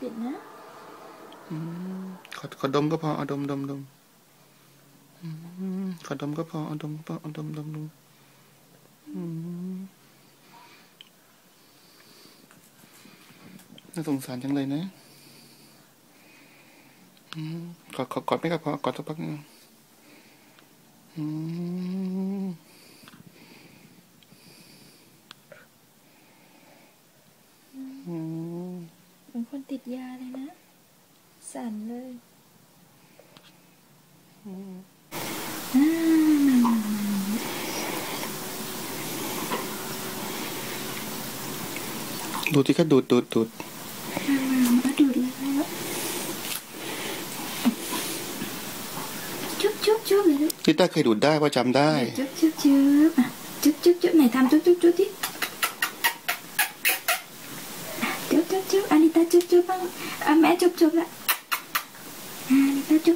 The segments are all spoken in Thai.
ปิดนะอืมขอขอดมก็พอเอาดมดมดมอืมขอดมก็พอเอาดมก็พอเอาดมดมดมอืมน่าสงสารจังเลยนะอืมขอขอกอดไม่ก็พอกอดสักพักหนึงอืม อืม เป็น คนติดยาเลยนะ สั่นเลยอ่าดูที่เขาดูดดูดดูดมาดูดแล้วจุ๊บจุ๊บจุ๊บเลยลูกลิต้าเคยดูดได้ว่าจำได้ จุ๊บจุ๊บจุ๊บอะจุ๊บจุ๊บจุ๊บไหนทำจุ๊บจุ๊บจุ๊บดิอะจุ๊บจุ๊บจุ๊บอันนี้ตา จุ๊บจุ๊บบ้างอะแม่จุ๊บจุ๊บละอะอันนี้ตาจุ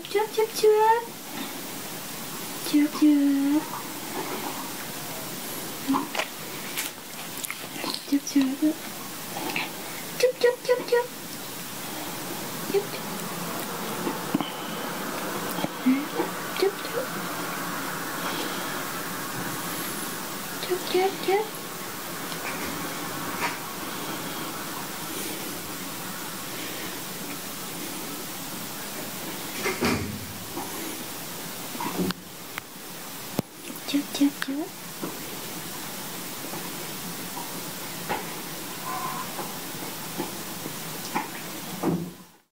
๊ チュチュチュ